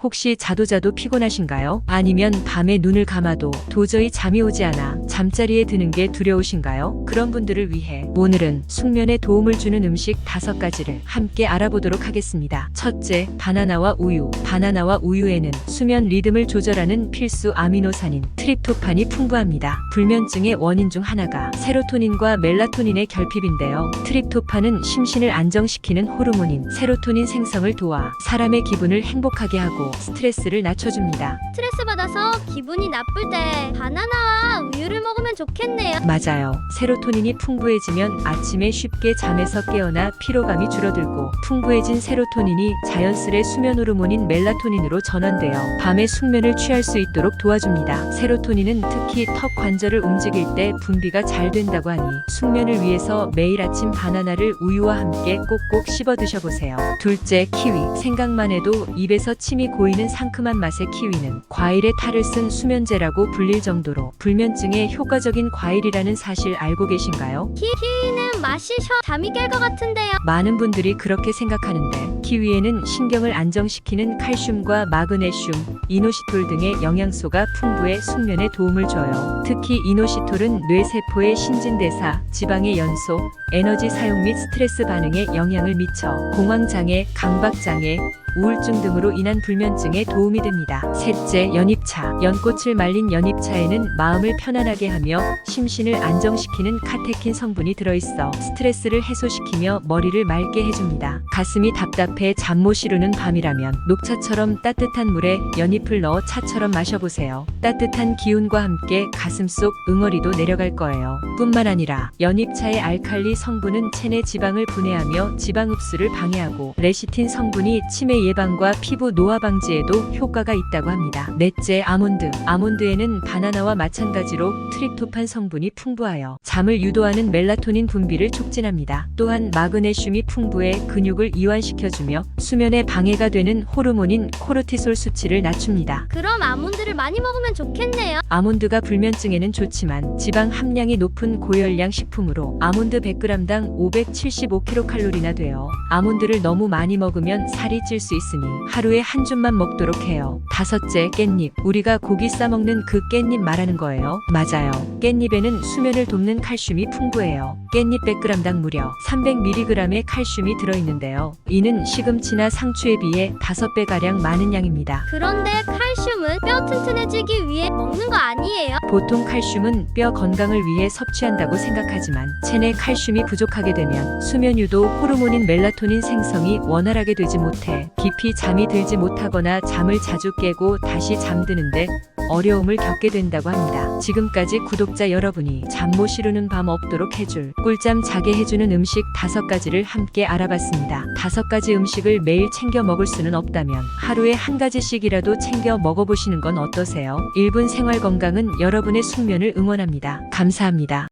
혹시 자도 자도 피곤하신가요? 아니면 밤에 눈을 감아도 도저히 잠이 오지 않아 잠자리에 드는 게 두려우신가요? 그런 분들을 위해 오늘은 숙면에 도움을 주는 음식 다섯 가지를 함께 알아보도록 하겠습니다. 첫째, 바나나와 우유. 바나나와 우유에는 수면 리듬을 조절하는 필수 아미노산인 트립토판이 풍부합니다. 불면증의 원인 중 하나가 세로토닌과 멜라토닌의 결핍인데요. 트립토판은 심신을 안정시키는 호르몬인 세로토닌 생성을 도와 사람의 기분을 행복하게 하고 스트레스를 낮춰줍니다. 스트레스 받아서 기분이 나쁠 때 바나나와 우유를 먹으면 좋겠네요. 맞아요. 세로토닌이 풍부해지면 아침에 쉽게 잠에서 깨어나 피로감이 줄어들고 풍부해진 세로토닌이 자연스레 수면 호르몬인 멜라토닌으로 전환되어 밤에 숙면을 취할 수 있도록 도와줍니다. 세로토닌은 특히 턱 관절을 움직일 때 분비가 잘 된다고 하니 숙면을 위해서 매일 아침 바나나를 우유와 함께 꼭꼭 씹어 드셔보세요. 둘째, 키위. 생각만 해도 입에서 침이 고이는 상큼한 맛의 키위는 과일의 탈을 쓴 수면제라고 불릴 정도로 불면증에 효과적인 과일이라는 사실 알고 계신가요? 키위는 맛이 셔 잠이 깰 것 같은데요. 많은 분들이 그렇게 생각하는데 키위에는 신경을 안정시키는 칼슘과 마그네슘, 이노시톨 등의 영양소가 풍부해 숙면에 도움을 줘요. 특히 이노시톨은 뇌세포의 신진대사, 지방의 연소, 에너지 사용 및 스트레스 반응에 영향을 미쳐 공황장애, 강박장애, 우울증 등으로 인한 불면증에 도움이 됩니다. 셋째, 연잎차. 연꽃을 말린 연잎차에는 마음을 편안하게 하며 심신을 안정시키는 카테킨 성분이 들어있어 스트레스를 해소시키며 머리를 맑게 해줍니다. 가슴이 답답해 잠 못 이루는 밤이라면 녹차처럼 따뜻한 물에 연잎 을 넣어 차처럼 마셔보세요. 따뜻한 기운과 함께 가슴 속 응어리도 내려갈 거예요. 뿐만 아니라 연잎차의 알칼리 성분은 체내 지방을 분해하며 지방 흡수를 방해하고 레시틴 성분이 치매 예방과 피부 노화 방지에도 효과가 있다고 합니다. 넷째, 아몬드. 아몬드에는 바나나와 마찬가지로 트립토판 성분이 풍부하여 잠을 유도하는 멜라토닌 분비를 촉진합니다. 또한 마그네슘이 풍부해 근육을 이완시켜주며 수면에 방해가 되는 호르몬인 코르티솔 수치를 낮 춥니다. 그럼 아몬드를 많이 먹으면 좋겠네요. 아몬드가 불면증에는 좋지만 지방 함량이 높은 고열량 식품으로 아몬드 100g당 575kcal나 돼요. 아몬드를 너무 많이 먹으면 살이 찔 수 있으니 하루에 한 줌만 먹도록 해요. 다섯째, 깻잎. 우리가 고기 싸먹는 그 깻잎 말하는 거예요. 맞아요. 깻잎에는 수면을 돕는 칼슘이 풍부해요. 깻잎 100g당 무려 300mg의 칼슘이 들어있는데요. 이는 시금치나 상추에 비해 5배가량 많은 양입니다. 그런데 칼슘은 뼈 튼튼해지기 위해 먹는 거 아니에요? 보통 칼슘은 뼈 건강을 위해 섭취한다고 생각하지만 체내 칼슘이 부족하게 되면 수면 유도 호르몬인 멜라토닌 생성이 원활하게 되지 못해 깊이 잠이 들지 못하거나 잠을 자주 깨고 다시 잠드는데 어려움을 겪게 된다고 합니다. 지금까지 구독자 여러분이 잠 못 이루는 밤 없도록 해줄 꿀잠 자게 해주는 음식 다섯 가지를 함께 알아봤습니다. 다섯 가지 음식을 매일 챙겨 먹을 수는 없다면 하루에 한 가지씩이라도 챙겨 먹어보시는 건 어떠세요? 1분 생활 건강은 여러분의 숙면을 응원합니다. 감사합니다.